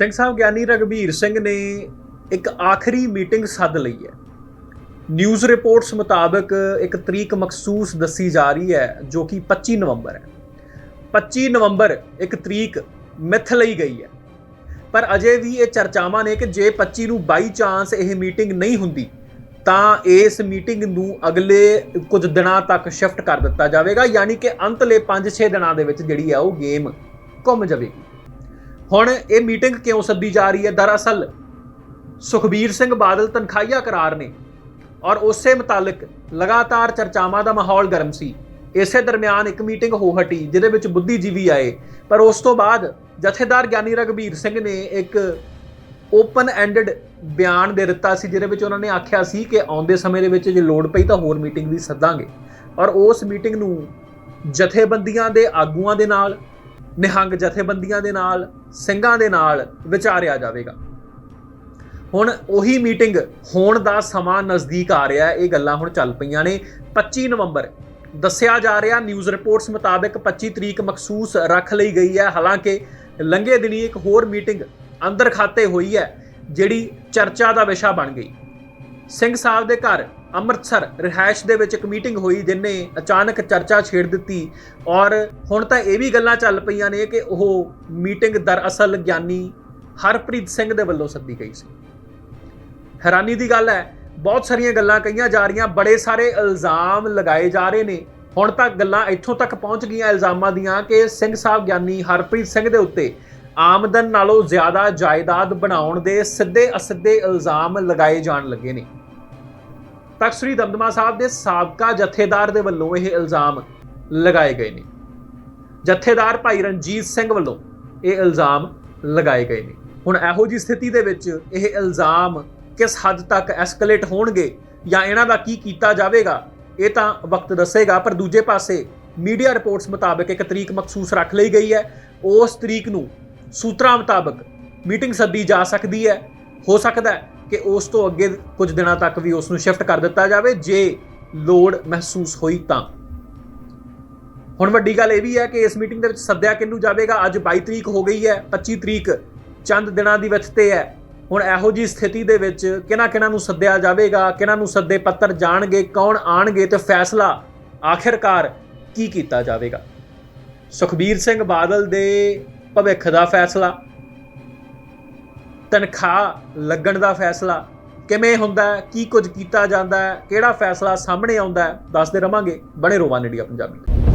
ਸਿੰਘ ਸਾਹਿਬ, ਗਿਆਨੀ ਰਗਵੀਰ ਸਿੰਘ ਨੇ ਇੱਕ ਆਖਰੀ ਮੀਟਿੰਗ ਸੱਦ ਲਈ ਹੈ। ਨਿਊਜ਼ ਰਿਪੋਰਟਸ ਮੁਤਾਬਕ ਇੱਕ ਤਰੀਕ ਮਖਸੂਸ ਦੱਸੀ ਜਾ ਰਹੀ ਹੈ, ਜੋ ਕਿ 25 ਨਵੰਬਰ ਹੈ। 25 ਨਵੰਬਰ ਇੱਕ ਤਰੀਕ ਮਿੱਥ ਲਈ ਗਈ ਹੈ। ਪਰ ਅਜੇ ਵੀ ਇਹ ਚਰਚਾਵਾਂ ਨੇ ਕਿ ਜੇ 25 ਨੂੰ ਬਾਈ ਚਾਂਸ ਇਹ ਮੀਟਿੰਗ ਨਹੀਂ ਹੁੰਦੀ, ਤਾਂ ਇਸ ਮੀਟਿੰਗ ਨੂੰ ਅਗਲੇ ਕੁਝ ਦਿਨਾਂ ਤੱਕ ਸ਼ਿਫਟ ਕਰ ਦਿੱਤਾ ਜਾਵੇਗਾ, ਯਾਨੀ ਕਿ ਅੰਤਲੇ 5-6 ਦਿਨਾਂ ਦੇ ਵਿੱਚ ਜਿਹੜੀ ਹੈ ਉਹ ਗੇਮ ਘੁੰਮ ਜਾਵੇਗੀ। ਹੁਣ ਇਹ ਮੀਟਿੰਗ ਕਿਉਂ ਸੱਦੀ ਜਾ ਰਹੀ ਹੈ? ਦਰਅਸਲ, ਸੁਖਬੀਰ ਸਿੰਘ ਬਾਦਲ ਤਨਖਾਹੀਆ ਕਰਾਰ ਨੇ ਔਰ ਉਸੇ ਮੁਤਾਲਕ ਲਗਾਤਾਰ ਚਰਚਾਵਾਂ ਦਾ ਮਾਹੌਲ ਗਰਮ ਸੀ। ਇਸੇ ਦਰਮਿਆਨ ਇੱਕ ਮੀਟਿੰਗ ਹੋ ਹਟੀ, ਜਿਹਦੇ ਵਿੱਚ ਬੁੱਧੀਜੀਵੀ ਆਏ। ਪਰ ਉਸ ਤੋਂ ਬਾਅਦ ਜਥੇਦਾਰ ਗਿਆਨੀ ਰਗਵੀਰ ਸਿੰਘ ਨੇ ਇੱਕ ਓਪਨ ਐਂਡਡ ਬਿਆਨ ਦੇ ਦਿੱਤਾ ਸੀ, ਜਿਹਦੇ ਵਿੱਚ ਉਹਨਾਂ ਨੇ ਆਖਿਆ ਸੀ ਕਿ ਆਉਂਦੇ ਸਮੇਂ ਦੇ ਵਿੱਚ ਜੇ ਲੋੜ ਪਈ ਤਾਂ ਹੋਰ ਮੀਟਿੰਗ ਵੀ ਸੱਦਾਂਗੇ। ਔਰ ਉਸ ਮੀਟਿੰਗ ਨੂੰ ਜਥੇਬੰਦੀਆਂ ਦੇ ਆਗੂਆਂ ਦੇ ਨਾਲ ਨਿਹੰਗ ਜਥੇਬੰਦੀਆਂ ਦੇ ਨਾਲ, ਸਿੰਘਾਂ ਦੇ ਨਾਲ ਵਿਚਾਰਿਆ ਜਾਵੇਗਾ। ਹੁਣ ਉਹੀ ਮੀਟਿੰਗ ਹੋਣ ਦਾ ਸਮਾਂ ਨਜ਼ਦੀਕ ਆ ਰਿਹਾ ਹੈ, ਇਹ ਗੱਲਾਂ ਹੁਣ ਚੱਲ ਪਈਆਂ ਨੇ। 25 ਨਵੰਬਰ, ਦੱਸਿਆ ਜਾ ਰਿਹਾ ਨਿਊਜ਼ ਰਿਪੋਰਟਸ ਮੁਤਾਬਕ 25 ਤਰੀਕ ਮਖਸੂਸ ਰੱਖ ਲਈ ਗਈ ਹੈ। ਹਾਲਾਂਕਿ ਲੰਘੇ ਦਿਨੀ ਇੱਕ ਹੋਰ ਮੀਟਿੰਗ ਅੰਦਰ ਖਾਤੇ ਹੋਈ ਹੈ, ਜਿਹੜੀ ਚਰਚਾ ਦਾ ਵਿਸ਼ਾ ਬਣ ਗਈ। ਸਿੰਘ ਸਾਹਿਬ ਦੇ ਘਰ ਅੰਮ੍ਰਿਤਸਰ ਰਿਹਾਇਸ਼ ਦੇ ਵਿੱਚ ਇੱਕ ਮੀਟਿੰਗ ਹੋਈ ਜਿਨੇ ਅਚਾਨਕ ਚਰਚਾ ਛੇੜ ਦਿੱਤੀ ਔਰ ਹੁਣ ਤਾਂ ਇਹ ਵੀ ਗੱਲਾਂ ਚੱਲ ਪਈਆਂ ਨੇ ਕਿ ਉਹ ਮੀਟਿੰਗ ਦਰਅਸਲ ਗਿਆਨੀ ਹਰਪ੍ਰੀਤ ਸਿੰਘ ਦੇ ਵੱਲੋਂ ਸੱਦੀ ਗਈ ਸੀ। ਹੈਰਾਨੀ ਦੀ ਗੱਲ ਹੈ, ਬਹੁਤ ਸਾਰੀਆਂ ਗੱਲਾਂ ਕਹੀਆਂ ਜਾ ਰਹੀਆਂ, ਬੜੇ ਸਾਰੇ ਇਲਜ਼ਾਮ ਲਗਾਏ ਜਾ ਰਹੇ ਨੇ। ਹੁਣ ਤੱਕ ਗੱਲਾਂ ਇੱਥੋਂ ਤੱਕ ਪਹੁੰਚ ਗਈਆਂ ਇਲਜ਼ਾਮਾਂ ਦੀਆਂ ਕਿ ਸਿੰਘ ਸਾਹਿਬ ਗਿਆਨੀ ਹਰਪ੍ਰੀਤ ਸਿੰਘ ਦੇ ਉੱਤੇ ਆਮਦਨ ਨਾਲੋਂ ਜ਼ਿਆਦਾ ਜਾਇਦਾਦ ਬਣਾਉਣ ਦੇ ਸਿੱਧੇ ਅਸਿੱਧੇ ਇਲਜ਼ਾਮ ਲਗਾਏ ਜਾਣ ਲੱਗੇ ਨੇ। ਤਖਤ ਸ੍ਰੀ ਦਮਦਮਾ ਸਾਹਿਬ ਦੇ ਸਾਬਕਾ ਜਥੇਦਾਰ ਦੇ ਵੱਲੋਂ ਇਹ ਇਲਜ਼ਾਮ ਲਗਾਏ ਗਏ ਨੇ। ਜਥੇਦਾਰ ਭਾਈ ਰਣਜੀਤ ਸਿੰਘ ਵੱਲੋਂ ਇਹ ਇਲਜ਼ਾਮ ਲਗਾਏ ਗਏ ਨੇ। ਹੁਣ ਇਹੋ ਜੀ ਸਥਿਤੀ ਦੇ ਵਿੱਚ ਇਹ ਇਲਜ਼ਾਮ ਕਿਸ ਹੱਦ ਤੱਕ ਐਸਕੇਲੇਟ ਹੋਣਗੇ ਜਾਂ ਇਹਨਾਂ ਦਾ ਕੀ ਕੀਤਾ ਜਾਵੇਗਾ, ਇਹ ਤਾਂ ਵਕਤ ਦੱਸੇਗਾ, ਪਰ ਦੂਜੇ ਪਾਸੇ ਮੀਡੀਆ ਰਿਪੋਰਟਸ ਮੁਤਾਬਕ ਇੱਕ ਤਰੀਕ ਮਖਸੂਸ ਰੱਖ ਲਈ ਗਈ ਹੈ। ਉਸ ਤਰੀਕ ਨੂੰ ਸੂਤਰਾਂ ਮੁਤਾਬਕ ਮੀਟਿੰਗ ਸੱਦੀ ਜਾ ਸਕਦੀ ਹੈ, ਹੋ ਸਕਦਾ ਹੈ ਕਿ ਉਸ ਤੋਂ ਅੱਗੇ ਕੁਝ ਦਿਨਾਂ ਤੱਕ ਵੀ ਉਸ ਨੂੰ ਸ਼ਿਫਟ ਕਰ ਦਿੱਤਾ ਜਾਵੇ, ਜੇ ਲੋੜ ਮਹਿਸੂਸ ਹੋਈ ਤਾਂ। ਹੁਣ ਵੱਡੀ ਗੱਲ ਇਹ ਵੀ ਹੈ ਕਿ ਇਸ ਮੀਟਿੰਗ ਦੇ ਵਿੱਚ ਸੱਦਿਆ ਕਿਹਨੂੰ ਜਾਵੇਗਾ? ਅੱਜ 22 ਤਰੀਕ ਹੋ ਗਈ ਹੈ 25 ਤਰੀਕ ਚੰਦ ਦਿਨਾਂ ਦੀ ਵਿੱਚ ਤੇ ਹੈ। ਹੁਣ ਇਹੋ ਜੀ ਸਥਿਤੀ ਦੇ ਵਿੱਚ ਕਿਹਨਾਂ ਕਿਹਨਾਂ ਨੂੰ ਸੱਦਿਆ ਜਾਵੇਗਾ, ਕਿਹਨਾਂ ਨੂੰ ਸੱਦੇ ਪੱਤਰ ਜਾਣਗੇ, ਕੌਣ ਆਣਗੇ ਤੇ ਫੈਸਲਾ ਆਖਿਰਕਾਰ ਕੀ ਕੀਤਾ ਜਾਵੇਗਾ? ਸੁਖਬੀਰ ਸਿੰਘ ਬਾਦਲ ਦੇ ਭਵਿੱਖ ਦਾ ਫੈਸਲਾ। ਤਨਖਾਹ ਲੱਗਣ ਦਾ ਫੈਸਲਾ ਕਿਵੇਂ ਹੁੰਦਾ ਕੀ ਕੁਝ ਕੀਤਾ ਜਾਂਦਾ ਕਿਹੜਾ ਫੈਸਲਾ ਸਾਹਮਣੇ ਆਉਂਦਾ ਦੱਸਦੇ ਰਵਾਂਗੇ ਬਣੇ ਰੋਵਾਨ ਇੰਡੀਆ ਪੰਜਾਬੀ